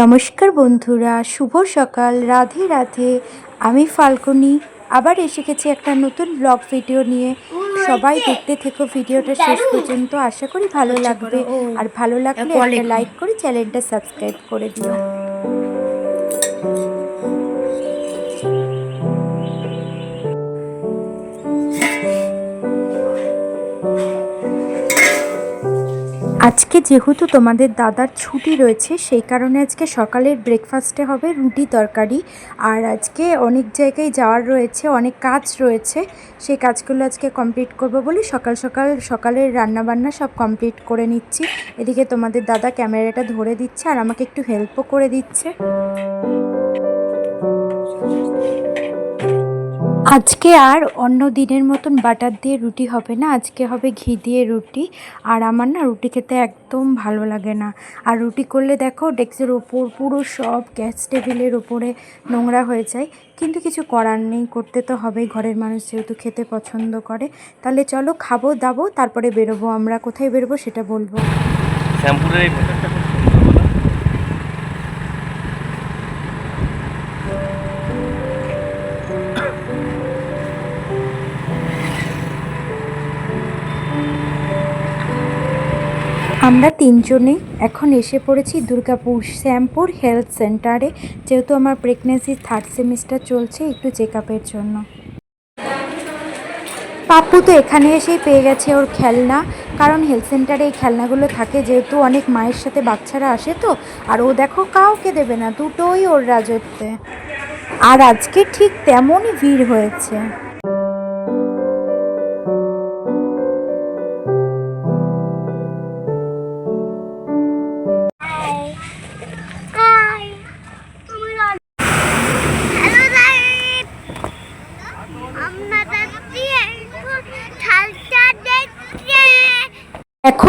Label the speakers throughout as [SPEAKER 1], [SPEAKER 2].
[SPEAKER 1] নমস্কার বন্ধুরা শুভ সকাল রাধে রাধে। আমি ফাল্গুনি আবার এসে গেছি একটা নতুন ব্লগ ভিডিও নিয়ে। সবাই দেখতে থেকো ভিডিওটা শেষ পর্যন্ত আশা করি ভালো লাগবে। আর ভালো লাগলে একটা লাইক করে চ্যানেলটা সাবস্ক্রাইব করে দিও। আজকে যেহেতু তোমাদের দাদার ছুটি রয়েছে, সেই কারণে আজকে সকালের ব্রেকফাস্টে হবে রুটি তরকারি। আর আজকে অনেক জায়গায় যাওয়ার রয়েছে, অনেক কাজ রয়েছে, সেই কাজগুলো আজকে কমপ্লিট করব বলে সকাল সকাল সকালের রান্নাবান্না সব কমপ্লিট করে নিচ্ছি। এদিকে তোমাদের দাদা ক্যামেরাটা ধরে দিচ্ছে আর আমাকে একটু হেল্পও করে দিচ্ছে। আজকে আর অন্য দিনের মতন বাটার দিয়ে রুটি হবে না। আজকে হবে ঘি দিয়ে রুটি। আর আমার না রুটি খেতে একদম ভালো লাগে না। আর রুটি করলে দেখো ডেস্কের ওপর পুরো সব গ্যাস টেবিলের ওপরে নোংরা হয়ে যায়। কিন্তু কিছু করার নেই, করতে তো হবেই। ঘরের মানুষ যেহেতু খেতে পছন্দ করে। তাহলে চলো খাব, দাবো, তারপরে বেরোবো। আমরা কোথায় বেরোবো সেটা বলব।
[SPEAKER 2] শ্যামপুরের
[SPEAKER 1] আমরা তিনজনে এখন এসে পড়েছি দুর্গাপুর শ্যামপুর হেলথ সেন্টারে, যেহেতু আমার প্রেগনেন্সি থার্ড সেমিস্টার চলছে একটু চেক আপের জন্য। পাপ্পু তো এখানে এসেই পেয়ে গেছে ওর খেলনা, কারণ হেলথ সেন্টারে এই খেলনাগুলো থাকে, যেহেতু অনেক মায়ের সাথে বাচ্চারা আসে তো, আর ও দেখো কাউকে দেবে না, দুটোই ওর রাজত্বে। আর আজকে ঠিক তেমনই ভিড় হয়েছে।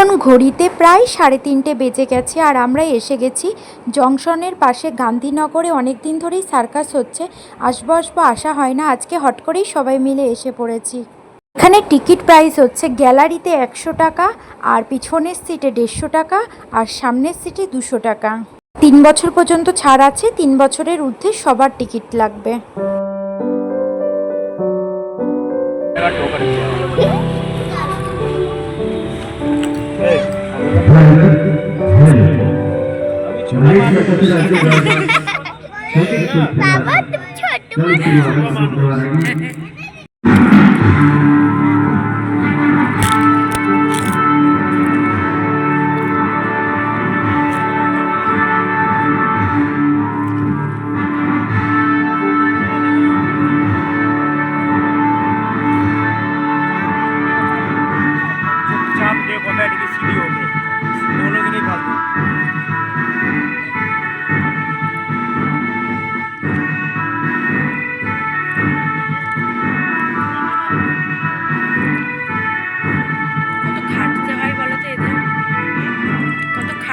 [SPEAKER 3] এখন
[SPEAKER 1] ঘড়িতে প্রায় সাড়ে তিনটে বেজে গেছে আর আমরা এসে গেছি জংশনের পাশে। গান্ধীনগরে অনেক দিন ধরেই সার্কাস হচ্ছে। আসব আসব আসা হয় না। আজকে হট করেই সবাই মিলে এসে পড়েছি। এখানে টিকিট প্রাইস হচ্ছে গ্যালারিতে একশো টাকা, আর পিছনের সিটে দেড়শো টাকা, আর সামনের সিটে দুশো টাকা। তিন বছর পর্যন্ত ছাড় আছে, তিন বছরের ঊর্ধ্বে সবার টিকিট লাগবে।
[SPEAKER 2] बाबा तुम छोटू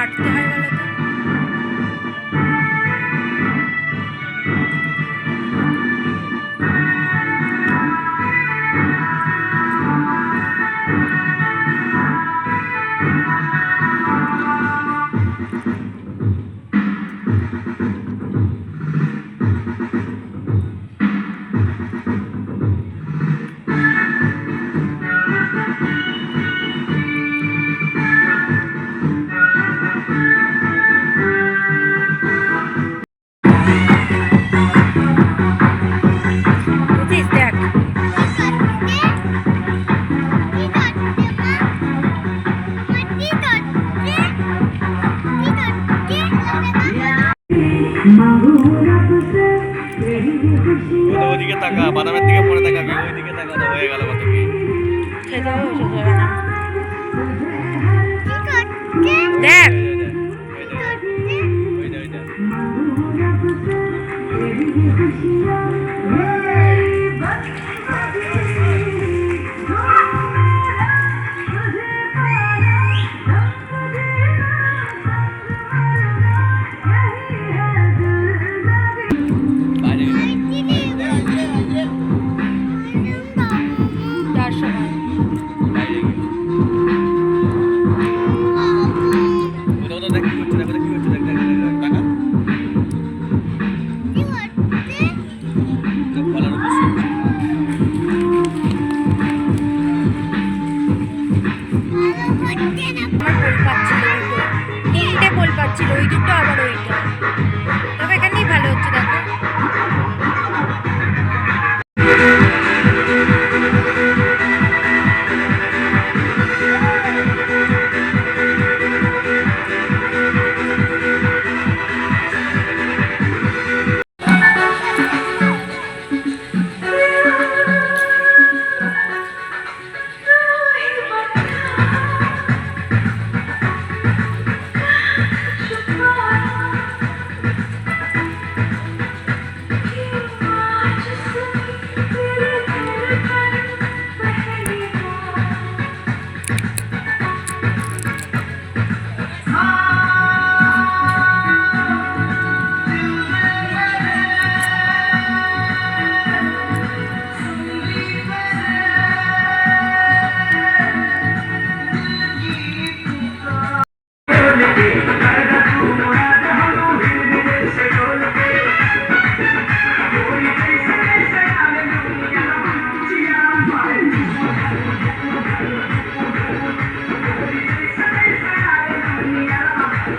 [SPEAKER 4] কত খাটতে হয় বলো
[SPEAKER 2] っ
[SPEAKER 4] た学べ দুটো আবার ওইটা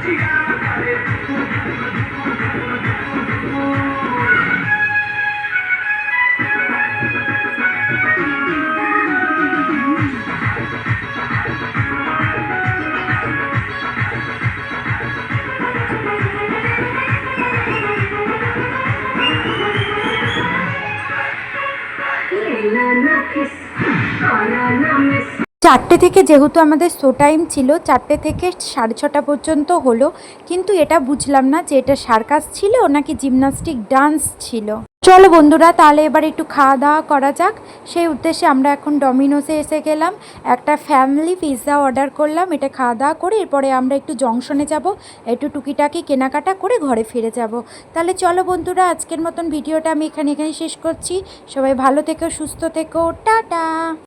[SPEAKER 4] Yeah.
[SPEAKER 1] চারটে থেকে যেহেতু আমাদের শো টাইম ছিল, চারটে থেকে সাড়ে ছটা পর্যন্ত হলো। কিন্তু এটা বুঝলাম না যে এটা সার্কাস ছিল নাকি জিমনাস্টিক ডান্স ছিল। চলো বন্ধুরা, তাহলে এবার একটু খাওয়া দাওয়া করা যাক। সেই উদ্দেশ্যে আমরা এখন ডমিনোসে এসে গেলাম। একটা ফ্যামিলি পিৎজা অর্ডার করলাম, এটা খাওয়া দাওয়া করে এরপরে আমরা একটু জংশনে যাব, একটু টুকিটাকি কেনাকাটা করে ঘরে ফিরে যাব। তাহলে চলো বন্ধুরা, আজকের মতন ভিডিওটা আমি এখানে এখানে শেষ করছি। সবাই ভালো থেকো, সুস্থ থেকো, টাটা!